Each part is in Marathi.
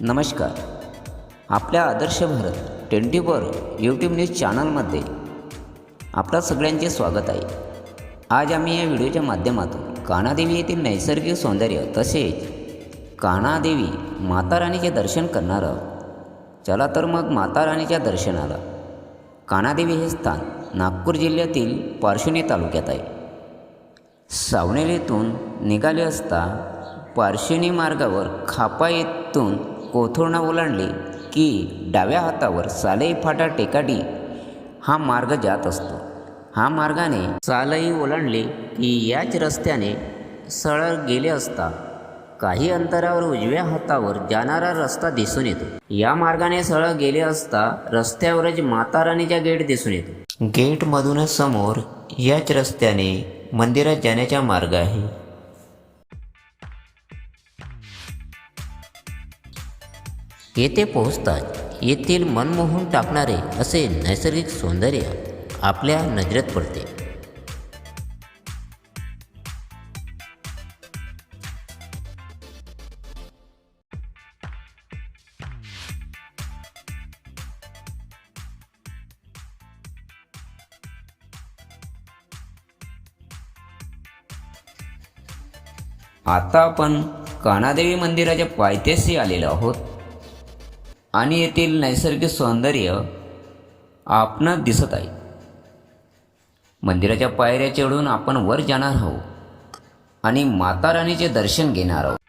नमस्कार. आपल्या Adarsh Bharat twenty four YouTube news चॅनलमध्ये आपलं सगळ्यांचे स्वागत आहे. आज आम्ही या व्हिडिओच्या माध्यमातून कानादेवी येथील नैसर्गिक सौंदर्य तसेच कानादेवी माता राणीचे दर्शन करणार आहोत. चला तर मग माता राणीच्या दर्शनाला. कानादेवी हे स्थान नागपूर जिल्ह्यातील पार्श्वनी तालुक्यात आहे. सावनेरीतून निघाले असता पार्श्वनी मार्गावर खापा येथून कोथोरणा ओलांडले की डाव्या हातावर सालई फाटा टेकाडी हा मार्ग जात असतो. हा मार्गाने सालई ओलांडले की याच रस्त्याने सरळ गेले असता काही अंतरावर उजव्या हातावर जाणारा रस्ता दिसून येतो. या मार्गाने सरळ गेले असता रस्त्यावरच माता राणीचा गेट दिसून येतो. गेटमधूनच समोर याच रस्त्याने मंदिरात जाण्याचा मार्ग आहे. येथे पोहोचताच येथील मनमोहून टाकणारे असे नैसर्गिक सौंदर्य आपल्या नजरेत पडते. आता आपण कानादेवी मंदिराच्या पायथ्याशी आलेलो आहोत. आणि येथील नैसर्गिक सौंदर्य आपणास दिसत आहे. मंदिराच्या पायऱ्या चढून आपण वर जाणार आहोत आणि माता राणीचे दर्शन घेणार आहोत.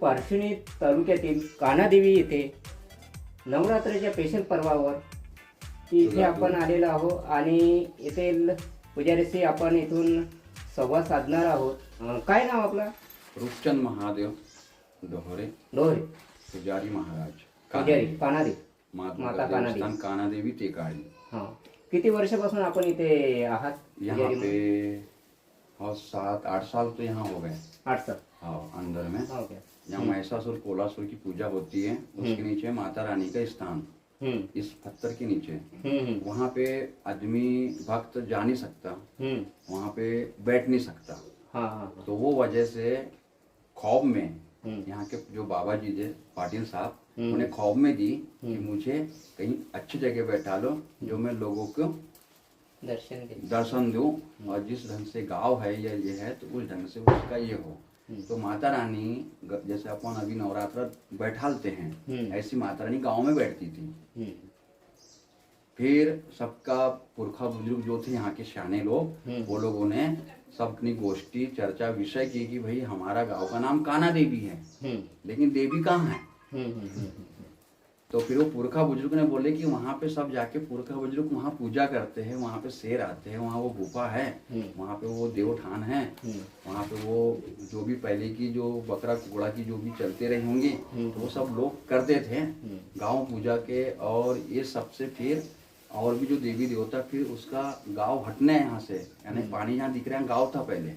पार्श्वनी तालुक्यातील कानादेवी येथे नवरात्राच्या पेशल पर्वावर इथे आपण आलेलो आहोत आणि येथील पुजारीशी आपण इथून संवाद साधणार आहोत. काय नाव आपलं? रूपचंद महादेव दोहरे डोरे पुजारी महाराज पुजारी कानादेवी. माता कानादेवी. कानादेवी. टेकाड़ी हां. किती वर्षापासून आपण इथे आहात? यहाँ पे? और सात आठ साल तो यहाँ हो गए। आठ सर हाँ अंदर में. हो गया. यहाँ महिषासुर कोलासुर की पूजा होती है उसके नीचे माता रानी का स्थान हम्म। इस पत्थर के नीचे। हम्म हम्म। वहाँ पे आदमी भक्त जा नहीं सकता। हम्म। वहाँ पे बैठ नहीं सकता। हाँ हाँ हाँ। तो वो वजह से खौब में हम्म। यहाँ के जो बाबा जी थे पाटिल साहब हम्म। उन्हें खौब में दी कि मुझे कहीं अच्छी जगह बैठा लो जो मैं लोगों को दर्शन दे। दर्शन दूँ और जिस ढंग से गाँव है या ये है तो उस ढंग से उसका ये हो। तो माता रानी जैसे अपन अभी नवरात्र बैठालते हैं हम्म। ऐसी माता रानी गाँव में बैठती थी। हम्म। फिर सबका पुरखा बुज़ुर्ग जो थे यहाँ के सियाने लोग हम्म। वो लोगों ने सब अपनी गोष्ठी चर्चा विषय की कि भाई हमारा गाँव का नाम काना देवी है। हम्म। लेकिन देवी कहाँ है? हम्म हम्म हम्म। तो फिर वो पुरखा बुज़ुर्ग ने बोले कि वहाँ पे सब जाके पुरखा बुज़ुर्ग वहाँ पूजा करते हैं वहाँ पे शेर आते हैं वहाँ वो गुफा है हम्म। वहाँ पे वो देवठान है हम्म। वहाँ पे वो जो भी पहले की जो बकरा कुकड़ा की जो भी चलते रहे होंगे हम्म। तो वो सब लोग करते थे। गाँव पूजा के और ये सबसे फिर और भी जो देवी देवता फिर उसका गाँव हटने हैं यहाँ से यानी पानी यहाँ दिख रहा है गाँव था पहले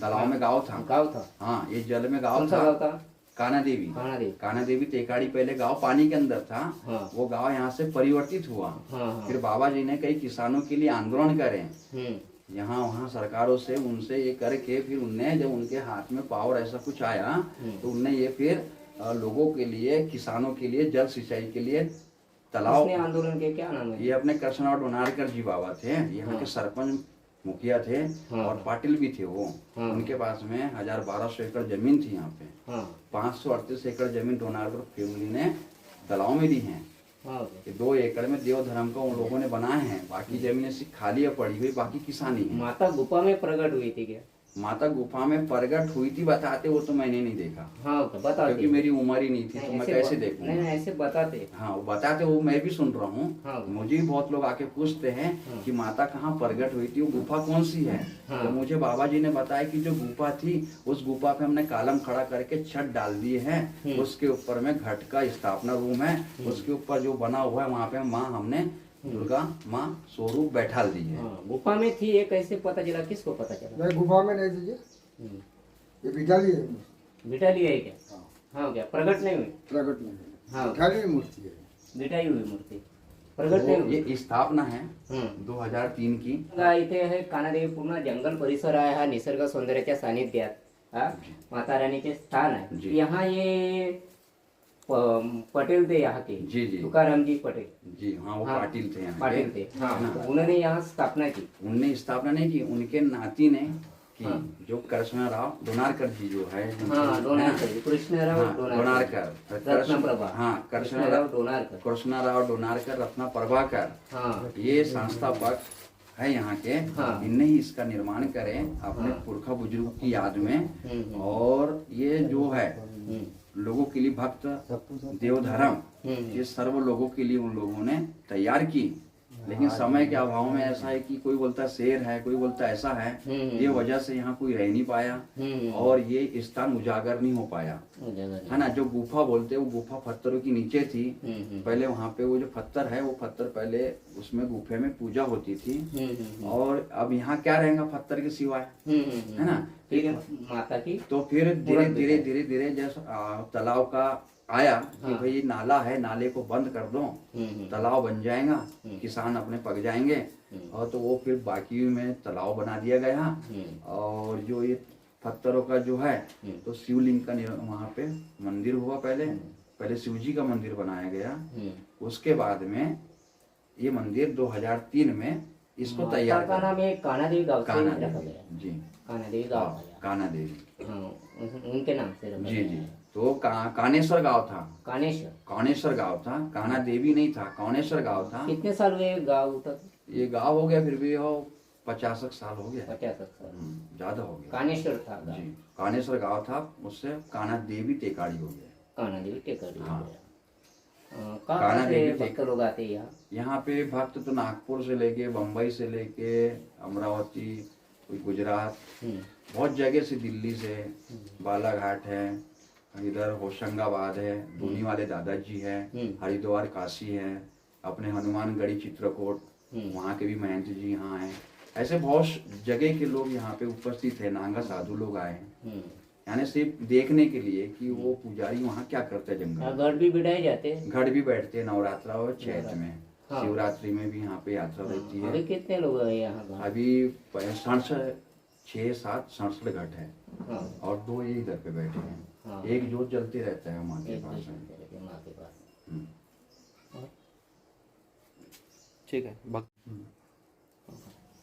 तालाब में गाँव था। गाव था। हाँ ये जल में गाँव था? काना देवी काना देवी काना देवी तेकाड़ी पहले गाँव पानी के अंदर था। हाँ। वो गाँव यहाँ से परिवर्तित हुआ। हाँ हाँ। फिर बाबा जी ने कई किसानों के लिए आंदोलन करे। हम्म। यहाँ वहाँ सरकारों से उनसे ये करके फिर उनने जब उनके हाथ में पावर ऐसा कुछ आया तो उनने ये फिर लोगों के लिए किसानों के लिए जल सिंचाई के लिए तालाब आंदोलन के क्या नाम है? ये अपने कृष्णराव डोनारकर जी बाबा थे। यहाँ के सरपंच मुखिया थे हाँ। और पाटिल भी थे वो। हाँ। उनके पास में हज़ार बारह सौ एकड़ ज़मीन थी यहाँ पे। पाँच सौ अड़तीस एकड़ ज़मीन डोनारपुर फैमिली ने दलाव में दी है। कि दो एकड़ में देव धर्म का उन लोगों ने बनाए हैं। बाकी ज़मीन ऐसी खाली है पड़ी हुई बाकी किसानी है। माता गुफा में प्रकट हुई थी क्या? माता गुफा में प्रगट हुई थी बताते वो तो मैंने नहीं देखा। हाँ तो क्योंकि मेरी उम्र ही नहीं थी तो मैं कैसे देखूँगा नहीं ऐसे बताते। हाँ वो बताते वो मैं भी सुन रहा हूँ। हाँ। मुझे भी बहुत लोग आके पूछते हैं हाँ। कि माता कहाँ प्रगट हुई थी वो गुफा कौन सी है? हाँ। तो मुझे बाबा जी ने बताया कि जो गुफा थी उस गुफा पे हमने कालम खड़ा करके छत डाल दिए हैं। हम्म। उसके ऊपर में घट का स्थापना रूम है। उसके ऊपर जो बना हुआ है वहाँ पे माँ हमने दुर्गा माँ स्वरूप बैठाल दी है हाँ गुफा में थी ये कैसे पता चला? किसको पता चला? मैं गुफा में नहीं दीजिए। हम्म। ये बिठाली है बिठा लिया है क्या? हाँ। क्या? प्रकट नहीं हुई? प्रकट नहीं है हाँ। बिठाली हुई मूर्ति है। बिठाई हुई मूर्ति। प्रकट नाही ये स्थापना है हम्म. 2003 की। बघा, इथे कानादेवी पूर्ण जंगल परिसर आहे हा निसर्ग सौंदर्याच्या सानिध्यात हा माता रानीचे स्थान आहे. जी. यहाँ ये पटेल थे यहाँ के। जी जी। तुकाराम जी पटेल। जी हाँ वो हाँ, पाटिल थे यहाँ पाटिल थे। हाँ। हाँ। तो उन्होंने यहाँ स्थापना की। उनने स्थापना नहीं की उनके नाती ने की हाँ। जो कृष्ण राव डोनारकर जी जो है हाँ कृष्णराव हाँ, डोनारकर डोनारकर रत्नप्रभा। हाँ कृष्ण कृष्णराव डोनारकर कृष्णराव डोनारकर रत्ना प्रभाकर हाँ। ये संस्थापक है यहाँ के। हाँ। इनने ही इसका निर्माण करे अपने हाँ। पुरखा बुज़ुर्ग की याद में। हम्म, और ये जो है हम्म, लोगों के लिए भक्त देवधर्म ये सर्व लोगों के लिए उन लोगों ने तैयार की। लेकिन समय के अभाव में ऐसा है कि कोई बोलता शेर है कोई बोलता ऐसा है हम्म। ये वजह से यहाँ कोई रह नहीं पाया हम्म, और ये स्थान उजागर नहीं हो पाया। है ना जो। गुफा बोलते वो गुफा पत्थरों के नीचे थी। हम्म, हम्म, पहले वहाँ पे वो जो पत्थर है वो पत्थर पहले उसमें गुफे में पूजा होती थी। हम्म, हम्म, और अब यहाँ क्या रहेगा पत्थर के सिवाय? हम्म, हम्म, है ना? ठीक है माता की तो फिर धीरे धीरे धीरे धीरे जैसे तालाब का आया कि हाँ। भाई नाला है नाले को बंद कर दो हम्म, हम्म, तालाब बन जाएगा हम्म। किसान अपने पक जाएँगे। और तो वो फिर बाकी में तालाब बना दिया गया। और जो ये पत्थरों का जो है। तो शिवलिंग का वहाँ पे मंदिर हुआ पहले। पहले शिव जी का मंदिर बनाया गया। उसके बाद में ये मंदिर 2003 में इसको तैयार का नाम ये कानादेवी गाँव से काना देवी जी। कानादेवी गाँव हाँ, काना देवी हाँ उनके नाम से जी जी। तो का, कानेश्वर गाँव था। कानेश्वर? कानेश्वर गाँव था। काना देवी नहीं था कानेश्वर गाँव था। कितने साल हुए गाँव तक ये गाँव हो गया फिर भी हो पचास साल हो गया। पचास साल। हम्म, ज़्यादा हो गया। कानेश्वर था जी कानेश्वर गाँव था उससे काना देवी टेकाड़ी हो गया। कानादेवी टेकरी हाँ। कहाँ काना देवी भक्त लोग आते हैं यहाँ? यहाँ पे भक्त तो नागपुर से लेके बम्बई से लेके अमरावती गुजरात हम्म, बहुत जगह से दिल्ली से बालाघाट है इधर होशंगाबाद है धोनी वाले दादाजी है हम्म। हरिद्वार काशी है अपने हनुमानगढ़ी चित्रकूट हम्म। वहाँ के भी महंत जी यहाँ है। ऐसे बहुत जगह के लोग यहाँ पे उपस्थित है नांगा साधु लोग आए हैं। हम्म। यानी सिर्फ़ देखने के लिए कि वो पुजारी वहाँ क्या करते हैं जंगल घर भी बिठाए जाते हैं। घर भी बैठते हैं नवरात्रा और चैत में। हाँ। शिवरात्रि में भी यहाँ पे यात्रा रहती है। अभी कितने लोग हैं यहाँ अभी सड़सठ छः सात सड़सठ घट है। हाँ। और दो ये इधर पे बैठे हाँ। हैं। एक जोत जलते रहता है माँ के पास। में के हैं। ठीक आहे बघ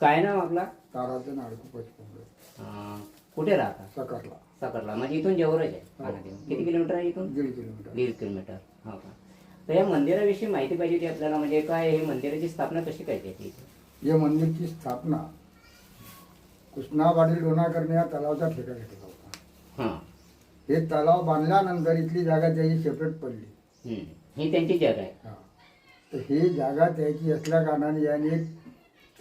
काय नाव आपला? ताराचं नाडकू पचपंगळे. अं, कुठे राहता? सकारला. सकरला. म्हणजे इथून जवळच आहे कानादेवी किती किलोमीटर आहे इथून? दीड किलोमीटर. दीड किलोमीटर. हो का? तर या मंदिराविषयी माहिती पाहिजे होती आपल्याला म्हणजे काय हे मंदिराची स्थापना कशी काय त्याची इथे या मंदिरची स्थापना कृष्णावाडील डोनाकरने या तलावाचा ठेका घेतला होता. हां. हे तलाव बांधल्यानंतर इथली जागा त्याची सेपरेट पडली. हम्म. ही त्यांची जागा आहे. हा. तर ही जागा त्याची असल्या कारणाने याने एक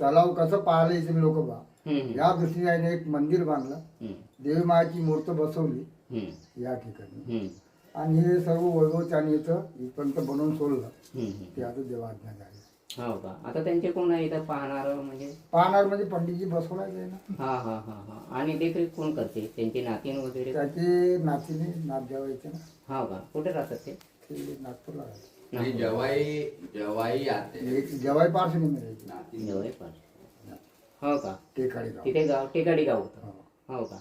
तलाव कसं पाहिलं इथे लोक बा? हम्म. या दृष्टीने याने एक मंदिर बांधलं. हम्म, देवी मायाची मूर्त बसवली. हम्म, या ठिकाणी. हम्म, आणि हे सर्व वैभव त्याने इथं इथपर्यंत बनवून सोडलं. हम्म, हम्म. ते आता देवाज्ञा झाली. हो का? आता त्यांचे कोण आहे इथं पाहणार म्हणजे? पाहणार म्हणजे पंडितजी बसवणार आहे ना. हा हा हा हा. आणि देखरेख कोण करते? त्यांची नातीन वगैरे? त्याचे नातीने नाथ जेवायचे ना. हो का? कुठे राहतात ते? ते नागपूरला राहते ये जवाई जवाई आते. हैं एक जेवाय पार्श्वनी मिळायची नाती जवळ पाच हो का? टेकाडी गाव. तिथे गाव टेकाडी गाव होतं. हा. हो का?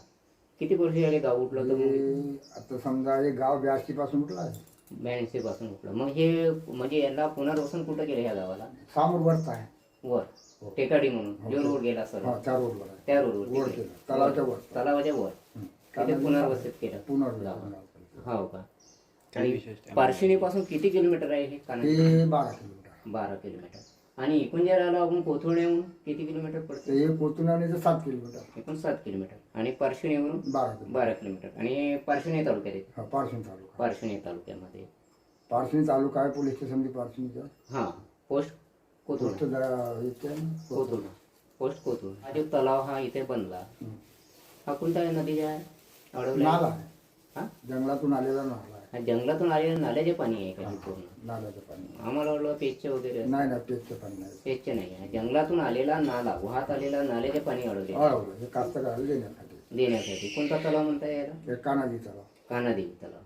किती वर्ष झाले गाव उठलं तर ते आता समजा हे गाव ब्याऐंशी पासून उठलं आहे. ब्याऐंशी पासून उठलं. मग हे म्हणजे याला पुनर्वसन कुठं केलं ह्या गावाला? सामोर वरत आहे. वर. टेकाडी म्हणून. जो रोड गेला सर हा त्या रोडवर आहे. त्या वर. केलं तलावाच्या वर. तलावाच्या वर. हं. तिथे पुनर्वसित केलं. पुनर्वसन हो का? काय आणि विशेष आहे? पारशिणी पासून किती किलोमीटर आहे हे? ते बारा किलोमीटर बारा किलोमीटर. आणि इकडून जर आलो आपण कोथरूडहून किती किलोमीटर पडते? तर हे कोतुनाने सात किलोमीटर. एकूण सात किलोमीटर. आणि पार्श्वनीवरून बारा किलोमीटर. बारा किलोमीटर. आणि पार्श्वनी तालुक्यात येते? हा पारशिन तालुका. पार्श्वनी तालुक्यामध्ये. पारशिन तालुका आहे पोलीस स्टेशन पारशिनचं हां पोस्ट कोथरूड. पोस्ट जरा ना. कोथरूड. पोस्ट कोथरूड. हा जो तलाव हा इथे बनला. हा कोणता आहे? नदीचा आहे? अडवला नाला आहे. हा? जंगलातून आलेला नाला. जंगलातून आलेलं नाल्याचे पाणी आहे का हे पूर्ण? नाल्याचं पाणी. आम्हाला वाटलं पेजचे वगैरे. नाही नाही पेटचं पाणी नाही. नाही आहे. जंगलातून आलेला नाला वाहत आलेला नाल्याचे पाणी अडवले हे देण्यासाठी. देण्यासाठी. कोणता तलाव म्हणता याला? हे कानाजी तलाव. कानादेवी तलाव.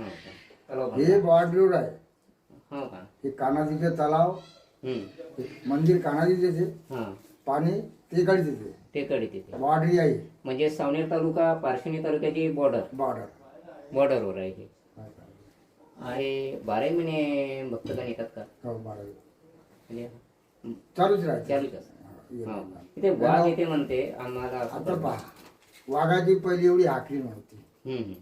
हां का तलाव हे. बॉर्डर आहे. हो का? हे कानाजीचे तलाव. हम्म. हे मंदिर कानाजीचे हां. पाणी ते कडे तिथे टेकडी तिथे बॉर्डरी आहे. म्हणजे सावनेर तालुका पारशिवनी तालुक्याची बॉर्डर. बॉर्डर बॉर्डरवर आहे हे. अरे बाराही महिने भक्तगण येतात का हो म्हणजे चालूच राहते चालू का हा, ये हा. बघा. इथे वाघ येते म्हणते आम्हाला आता. पहा वाघाची पहिली एवढी आखरी नव्हती हम्म,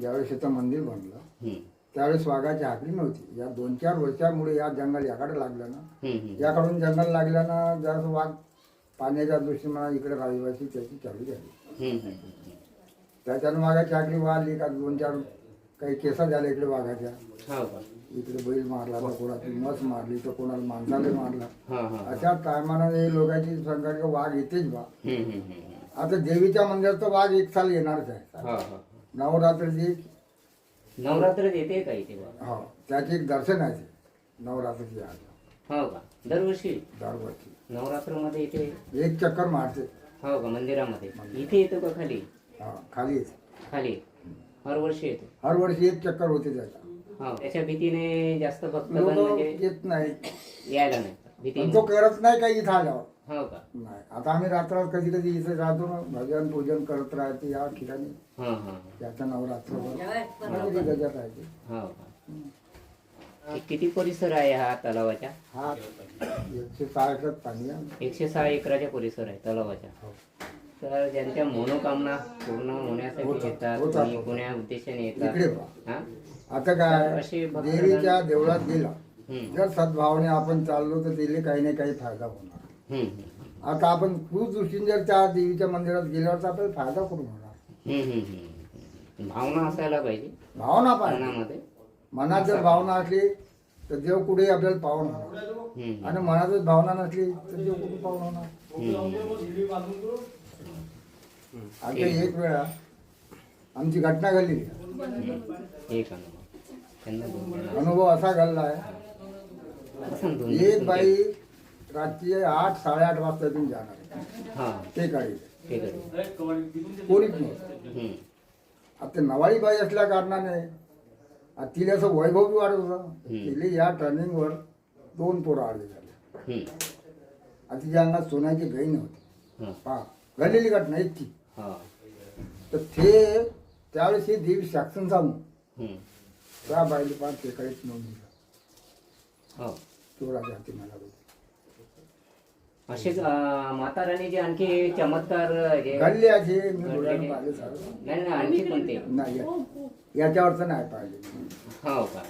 ज्यावेळेस इथं मंदिर बनलं हम्म, त्यावेळेस वाघाची आखरी नव्हती या दोन चार वर्षामुळे या जंगल याकडे लागलं ना हम्म, हम्म. याकडून जंगल लागलं ना जरा वाघ पाण्याच्या दृष्टीने इकडे रहिवासी त्याची चालू झाली हम्म, हम्म, हम्म. त्याच्यानं वाघाची आखरी वाढली का दोन चार काही केसा झाल्या इकडे वाघाच्या. हो का इकडे बैल मारला तर कोणाची मस मारली तर कोणाला माणसाला मारला. हा हा. अशा टायमानं हे लोकांची संघटना वाघ येतेच बा. हम्म, हम्म, हम्म. आता देवीच्या मंदिरात तर वाघ एक साल येणारच आहे. हा हा नवरात्रीची नवरात्रात येते का इथे हो त्याचे एक दर्शन आहे ते. नवरात्रीची आज. हो का? दरवर्षी? दरवर्षी. नवरात्रमध्ये इथे? एक चक्कर मारते. हो का? मंदिरामध्ये. इथे येतो का खाली? हा खालीच खाली. हर वर्षी येतो. हर वर्षी एक चक्कर होते त्याचा. हो त्याच्या भीतीने जास्त लोक म्हणजे येत नाही. यायला नाही. पण भीतीने तो करत नाही काही इथं आल्यावर. हो का? नाही. आता आम्ही रात्रात कधी कधी इथे राहतो ना भजन पूजन करत राहते या ठिकाणी. हा हा त्याचा राहते. हो का? हे किती परिसर आहे हा तलावाच्या? हा एकशे सहा एकर पाणी आहे. एकशे सहा एकराच्या परिसर आहे तलावाच्या. हो. तर ज्यांच्या मनोकामना पूर्ण होण्यासाठी येतात होतात, कोणी होतात. कोण्या उद्देशाने इकडे येतात पहा. हा? आता काय असे देवीच्या देवळात गेला. हम्म, जर सद्भावने आपण चाललो तर तिथे काही ना काही फायदा होणार. हम्म, हम्म, आता आपण खूप दृष्टीने जर त्या देवीच्या मंदिरात गेल्यावर तर आपल्याला फायदा करून होणार? हम्म, हम्म, हम्म. भावना असायला पाहिजे. भावना पाहिजे. मनामध्ये. मनात जर भावना असली तर देव कुठेही आपल्याला पाहून होणार. हम्म, आणि मनातच भावना नसली तर देव कुठे पाहून होणार? हम्म. आता एक वेळा आमची घटना घडली. एक अनुभव. असा घडला आहे. एक बाई रात्री आठ साडेआठ वाजता इथून जाणार. हा. ते काळी आहे कोणीच नव्हतं हम्म, आता नवाळी बाई असल्या कारणाने आ तिला असं वैभव बी वाढत होतं. तिला या टर्निंगवर दोन पोरं आले झाले. हम्म. आता तिच्या अंगात सोन्याची गई नव्हती हा, पहा घडलेली घटना इतकी हा. तर ते त्यावेळेस हे देवी शासन हम्म. त्या बाईला पार ते काहीच नव्हती हो चोराच्या हाती मला. असेच अं, माता राणीचे आणखी चमत्कार जे घडले असे मी डोळ्याने पाहिले सारं. नाही नाही आणखी कोणते नाही या- याच्यावरचं नाही पाहिले हो का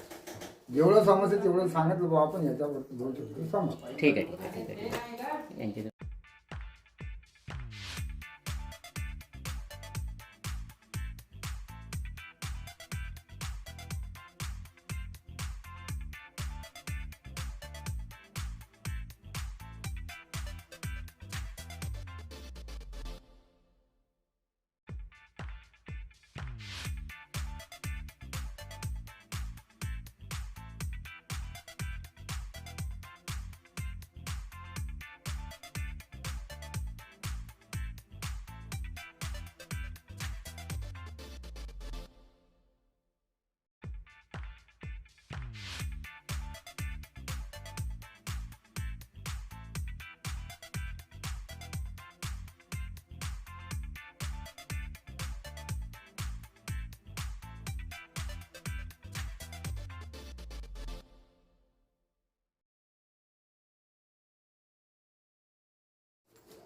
जेवढं समजतं तेवढं सांगितलं बाबा आपण याच्यावर दोन शब्द समज ठीक आहे ठीक आहे ठीक आहे ठीक आहे यांचे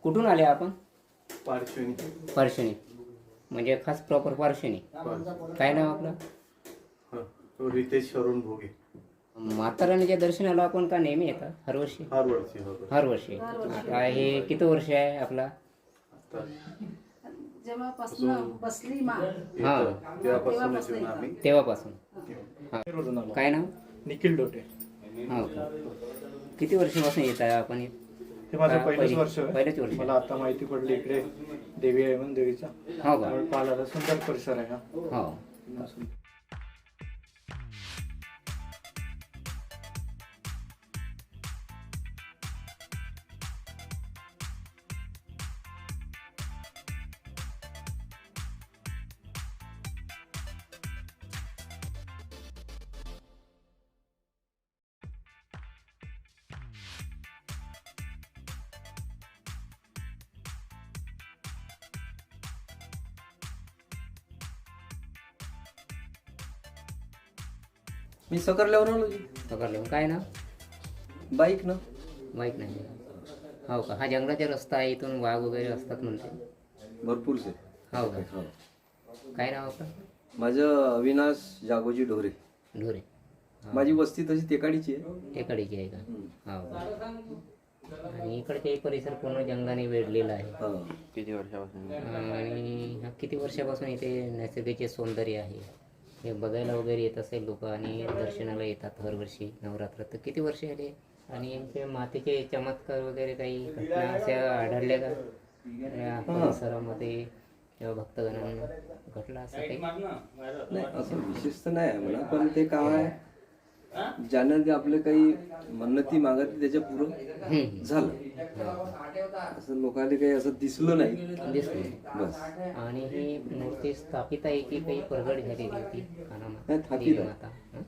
कुठून आले आपण? पार्श्वनी पार्शणी म्हणजे खास प्रॉपर पार्शणी काय नाव आपलं? हा तो रितेश शरण भोगे. दर्शनाला आपण का नेहमी येतात? हर वर्षी? हर वर्षी हर वर्षी. हर वर्षी. आता हे किती वर्ष आहे आपला? जेव्हापासून बसली मा. हा. इथं तेव्हापासून आम्ही. काय नाव? निखिल डोटे. हो. का किती वर्षापासून येत आहे आपण इथे? हे माझं पहिलंच पहिली- वर्ष पहिलेच वर्ष मला आता माहिती पडली इकडे. देवी आहे म्हणून देवीचा. हो का? पाहायला सुंदर परिसर आहे हा. हो. सकरल्यावर आलो जी पकडलं काय नाव बाईक ना. माहीत नाही. हो का? हा जंगलाचा रस्ता आहे इथून वाघ वगैरे असतात म्हणते. भरपूरसे हो का? काय नाव आपलं? माझं अविनाश जागोजी ढोरे. ढोरे. माझी वस्ती तशी तेकाडीची आहे. टेकडीची आहे का? हो का? आणि इकडचे परिसर पूर्ण जंगलाने वेढलेला आहे. हा. किती वर्षापासून आणि हा किती वर्षापासून इथे नैसर्गिक सौंदर्य आहे? हे बघायला वगैरे येत असेल लोक आणि दर्शनाला येतात दरवर्षी नवरात्रात तर किती वर्ष आले? आणि यांचे मातीचे चमत्कार वगैरे काही घटना अशा आढळल्या का? या परिसरामध्ये किंवा भक्तगणांना घडला असं काही? नाही असं विशेष तर नाही म्हणा पण ते काय ज्यानं ते आपलं काही मन्नती मागत त्याच्या पुरं. झालं. असं लोकांना काही असं दिसलं नाही. दिसलं बस. आणि ही मूर्ती स्थापित आहे की काही प्रगट झालेली होती? नाही, स्थापित आहे. हं?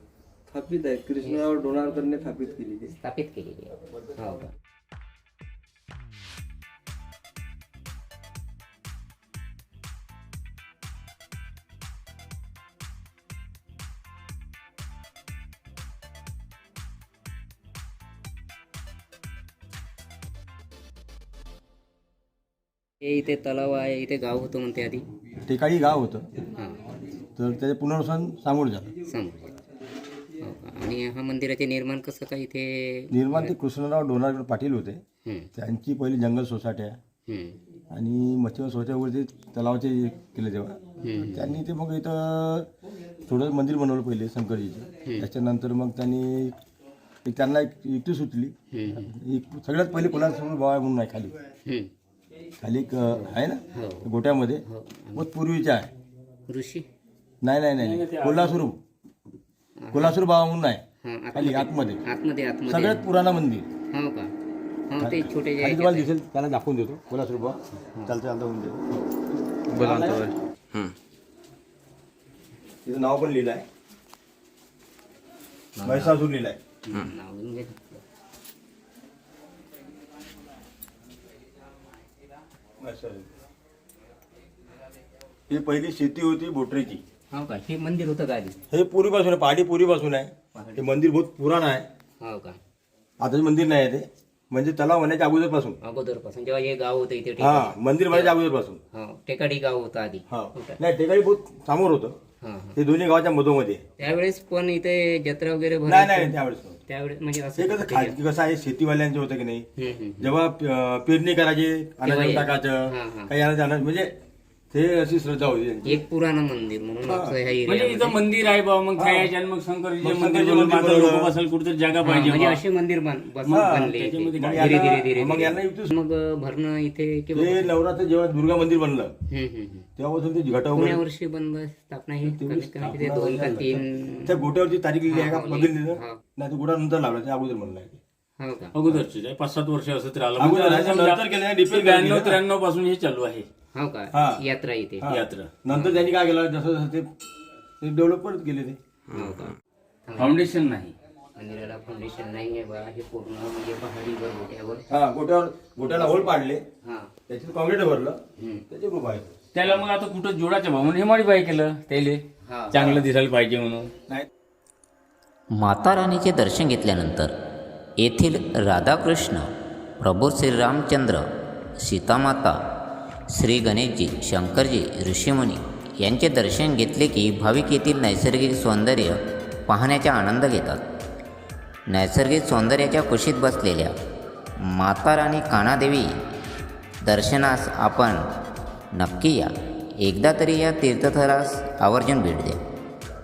स्थापित आहे. कृष्णराव डोणारकरने स्थापित केलेली. स्थापित केलेली आहे. हो का हे इथे तलाव आहे इथे गाव होतं म्हणते आधी. टेकाळी गाव होतं. हां. तर त्याचे पुनर्वसन सामोरं झालं समोर हो का? आणि हा मंदिराचे निर्माण कसं काय इथे? निर्माण ते कृष्णराव डोनारकर पाटील होते. त्यांची पहिली जंगल सोसायटी आहे हम्म, आणि मच्छीवर सोसायटीवरती तलावाचे केले तेव्हा. त्यांनी ते मग इथं थोडं मंदिर बनवलं पहिले शंकरजीचं. त्याच्यानंतर मग त्यांनी एक त्यांना एक युक्ती सुचली. एक सगळ्यात पहिले कोल्हापूर बाबा म्हणून आहे खाली. खाली एक अं, आहे ना? गोट्यामध्ये. बहुत पूर्वीच्या आहे. ऋषी? नाही नाही नाही नाही. कोल्हासूर कोल्हासूर बाबा म्हणून आहे हां खाली आतमध्ये. आतमध्ये आतमध्ये. सगळ्यात पुराणा मंदिर. हो का? हो ते छोटे जे खाली आहेत तुम्हाला दिसेल त्याला दाखवून देतो. कोल्हासूर बाबा चालतं चालतं होऊन देतो बोला. तिचं नाव पण लिहिलं आहे महिषासूर लिहिलं आहे नाव घेऊन घे. ही पहिली शेती होती बोटरीची. हो का? हे मंदिर होतं का आधी? हे पूर्वीपासून आहे पहाडी पूर्वीपासून आहे. हे मंदिर बहुत पुराण आहे. हो का? आताच मंदिर नाही आहे ते. म्हणजे तलाव होण्याच्या अगोदरपासून. अगोदरपासून. जेव्हा हे गाव होतं इथे हा टेकाडी मंदिर बनायच्या अगोदरपासून. हो टेकाडी गाव होतं आधी. हा? नाही ते काही बहुत समोर होतं. हा, हा. ते दोन्ही गावाच्या मधोमध्ये त्यावेळेस पण इथे जत्रा वगैरे नाही भरायची नाही त्यावेळेस. त्यावेळेस म्हणजे असं कसं खाजगी कसं आहे शेतीवाल्यांचं होतं की नाही हम्म, हम्म. जेव्हा अं, पेरणी करायची अनाज हे- टाकायचं हा, हा. काही अनाज अनाज म्हणजे ते अशी श्रद्धा होती त्यांची एक पुराण मंदिर म्हणून ह्या म्हणजे इथं मंदिर आहे बाबा मग काय आणि मग शंकरजीचे मग मंदिर शंकरजी बनवलं मंदिर मात्र लोक बनवलं. बसायला कुठेतरी जागा हा, पाहिजे म्हणजे बा. असे मंदिर बन बस- हा, बनले त्याच्यामध्ये. मग धीरे यांना- धीरे धीरे मग यांना धीरे. मग भरणं इथे ते नवरात्र जेव्हा दुर्गा मंदिर बनलं हम्म, हम्म, हम्म. तेव्हापासून ते घट पुण्या वगैरे वर्षी बंद स्थापना ही कमीत कमी तिथे दोन का तीन त्या गोट्यावरची तारीख लिहिली आहे का? हा, बघितली हा. ना? नाही तो गोटा नंतर लावला ते अगोदर म्हणलं आहे. हो का? आहे पाच सात वर्ष असं तर आलं. अगोदर म्हणजे आहे, नंतर केलं नाही, डिपेंड ब्याण्णव. त्र्याण्णवपासून हे चालू आहे. हो का. यात्रा इथे. हा. यात्रा. नंतर त्यांनी काय केलं? जसं जसं ते डेव्हलप करत गेले ते. हो का? फाउंडेशन नाही. मंदिराला फाउंडेशन नाही आहे बा. हे पूर्ण म्हणजे पहाडीवर गोट्यावर हा गोट्यावर गोट्याला होल पाडले. हा. त्याच्यात कॉन्क्रीट भरलं. हम्म. त्याचे रूप आहे त्याला मग आता कुठं जोडाच्या भाऊ हे माडी बाय केलं त्याले. हा. चांगलं दिसायला पाहिजे म्हणून. माता राणीचे दर्शन घेतल्यानंतर येथील राधाकृष्ण प्रभू श्रीरामचंद्र सीतामाता श्री गणेशजी शंकरजी ऋषीमुनी यांचे दर्शन घेतले की भाविक येथील नैसर्गिक सौंदर्य पाहण्याचा आनंद घेतात. नैसर्गिक सौंदर्याच्या कुशीत बसलेल्या माता राणी कानादेवी दर्शनास आपण नक्की या. एकदा तरी या तीर्थथरास आवर्जून भेट द्या.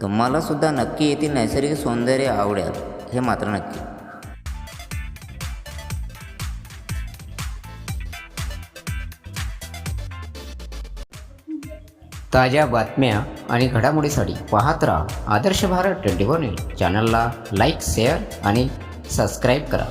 तुम्हालासुद्धा नक्की येथील नैसर्गिक सौंदर्य आवडेल हे मात्र नक्की. ताज्या बातम्या आणि घडामोडीसाठी पाहत राहा आदर्श भारत ट्वेंटी वन चॅनलला लाईक शेअर आणि सबस्क्राईब करा.